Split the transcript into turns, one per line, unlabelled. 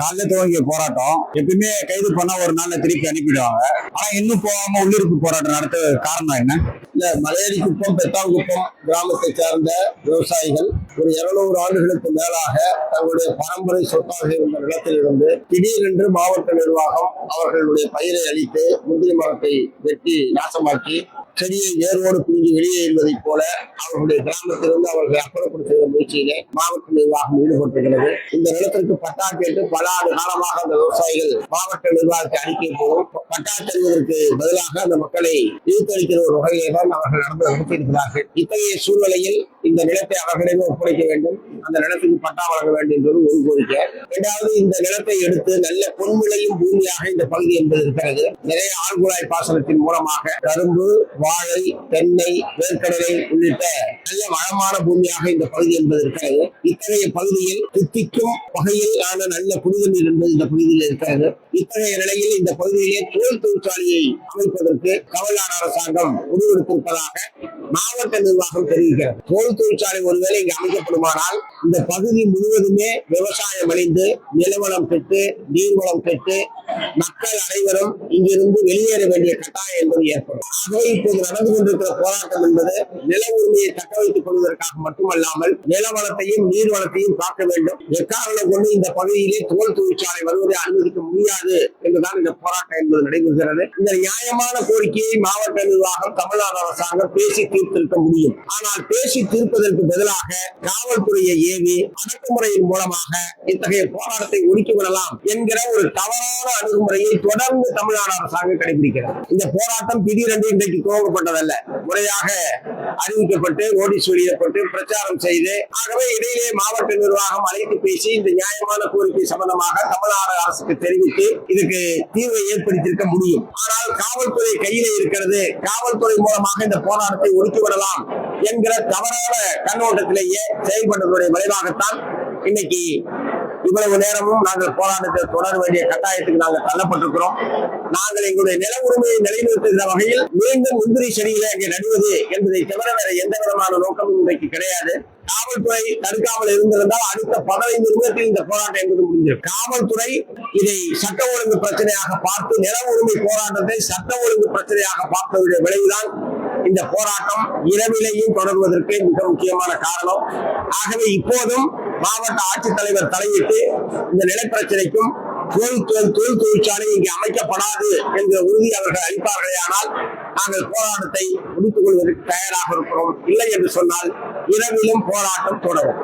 காலைல துவங்கிய போராட்டம். எப்பயுமே கைது பண்ணா ஒரு நாள்ல திருப்பி அனுப்பிடுவாங்க. ஆனா இன்னும் போகாம உள்ளிருப்பு போராட்டம் நடத்த காரணம் என்ன?
இல்ல மலையடிக்குப்பம் பெத்தாங்குப்பம் கிராமத்தை சார்ந்த விவசாயிகள் ஒரு இருநூறு ஆண்டுகளுக்கு மேலாக தங்களுடைய பரம்பரை சொத்தாக இருந்த நிலத்திலிருந்து திடீரென்று மாவட்ட நிர்வாகம் அவர்களுடைய பயிரை அழித்து முந்திரி மரத்தை வெட்டி நாசமாக்கி செடியை ஏரோடு பிரிஞ்சு வெளியேறுவதைப் போல அவர்களுடைய கிராமத்திலிருந்து அவர்களை அப்புறப்படுத்துகிற முயற்சியிலே மாவட்ட நிர்வாகம் ஈடுபட்டிருக்கிறது. இந்த நிலத்திற்கு பட்டா கேட்டு பல ஆண்டு காலமாக அந்த விவசாயிகள் மாவட்ட நிர்வாகத்தை அறிக்கை போகும் பட்டா தருவதற்கு பதிலாக அந்த மக்களை இழுத்தளிக்கிற ஒரு வகையிலே தான் அவர்கள் நடந்து நடத்தியிருக்கிறார்கள். இத்தகைய சூழ்நிலையில் இந்த நிலத்தை அவர்களிடமே ஒப்படைக்க வேண்டும். அந்த நிலத்துக்கு பட்டா வழங்க வேண்டும் என்பது ஒரு கோரிக்கை. இரண்டாவது இந்த நிலத்தை எடுத்து நல்ல பொன்விளையும் பூமியாக இந்த பகுதி என்பது இருக்கிறது. நிறைய ஆழ்குழாய் பாசனத்தின் மூலமாக கரும்பு வாழை தென்னை வேர்க்கடலை உள்ளிட்ட நல்ல வளமான பூமியாக இந்த பகுதி என்பது இருக்கிறது. இத்தகைய பகுதியில் சுத்திக்கும் வகையிலான நல்ல புனித நீர் என்பது இந்த பகுதியில் இருக்கிறது. இத்தகைய நிலையில் இந்த பகுதியிலே தொழில் தொழிற்சாலையை அமைப்பதற்கு கவலார் அரசாங்கம் முடிவெடுத்திருப்பதாக மாவட்ட நிர்வாகம் தெரிவிக்கிறது. தோல் தொழிற்சாலை ஒருவேளை இங்கு அமைக்கப்படுமானால் இந்த பகுதி முழுவதுமே விவசாயம் அழிந்து நிலவளம் பெற்று நீர்வளம் பெற்று மக்கள் அனைவரும் இங்கிருந்து வெளியேற வேண்டிய கட்டாயம் என்பது ஏற்படும். ஆகவே இப்போது நடந்து கொண்டிருக்கிற போராட்டம் என்பது நில உரிமையை தக்க வைத்துக் கொள்வதற்காக மட்டுமல்லாமல் நிலவளத்தையும் நீர்வளத்தையும் காக்க வேண்டும். எக்காரணம் கொண்டு இந்த பகுதியிலே தோல் தொழிற்சாலை வருவதை அனுமதிக்க முடியாது என்றுதான் இந்த போராட்டம் என்பது நடைபெறுகிறது. இந்த நியாயமான கோரிக்கையை மாவட்ட நிர்வாகம் தமிழ்நாடு அரசாங்கம் பேசி தீர்த்திருக்க முடியும். ஆனால் பேசி தீர்ப்பதற்கு பதிலாக காவல்துறையை ஏவி அடக்குமுறையின் மூலமாக இத்தகைய போராட்டத்தை ஒடுக்கி விடலாம் என்கிற ஒரு தவறான அணுகுமுறையை தொடர்ந்து தமிழ்நாடு அரசாங்கம் கடைபிடிக்கிறது இந்த போராட்டம் திடீரென்று இன்றைக்கு துவங்கப்பட்டதல்ல முறையாக அறிவிக்கப்பட்டு நோட்டீஸ் வெளியிடப்பட்டு பிரச்சாரம் செய்து ஆகவே இடையிலே மாவட்ட நிர்வாகம் அழைத்து பேசி இந்த நியாயமான கோரிக்கை சம்பந்தமாக தமிழ்நாடு அரசுக்கு தெரிவித்து இதுக்கு தீர்வை ஏற்படுத்தியிருக்க முடியும். ஆனால் காவல்துறை கையில இருக்கிறது. காவல்துறை மூலமாக இந்த போராட்டத்தை ஒடுக்கிவிடலாம் என்கிற தவறான கண்ணோட்டத்திலேயே செயல்பட்டதுடைய விளைவாகத்தான் இன்னைக்கு இவ்வளவு நேரமும் நாங்கள் போராட்டத்தை தொடர வேண்டிய கட்டாயத்துக்கு நாங்கள் தள்ளப்பட்டிருக்கிறோம். நாங்கள் எங்களுடைய நில உரிமையை நிலைநிறுத்துகிற வகையில் மீண்டும் முந்திரி செடிகளை அங்கே நடுவது என்பதை தவிர வேற எந்த விதமான நோக்கமும் இன்றைக்கு கிடையாது. காவல்துறை தடுக்காமல் இருந்திருந்தால் அடுத்த பதினைந்து நிமிடத்தில் இந்த போராட்டம் என்பது முடிஞ்சிடும். காவல்துறை இதை சட்ட ஒழுங்கு பிரச்சனையாக பார்த்து நில உரிமை போராட்டத்தை சட்ட ஒழுங்கு பிரச்சனையாக பார்த்ததுடைய விளைவுதான் இந்த போராட்டம் இரவிலேயும் தொடர்வதற்கு மிக முக்கியமான காரணம். ஆகவே இப்போதும் மாவட்ட ஆட்சித்தலைவர் தலையிட்டு இந்த நிலப்பிரச்சனைக்கும் தொழில் தொழில் தொழில் தொழிற்சாலை இங்கே அமைக்கப்படாது என்கிற உறுதி அவர்கள் அளிப்பார்களே ஆனால் நாங்கள் போராட்டத்தை முடித்துக் கொள்வதற்கு தயாராக இருக்கிறோம். இல்லை என்று சொன்னால் இரவிலும் போராட்டம் தொடரும்.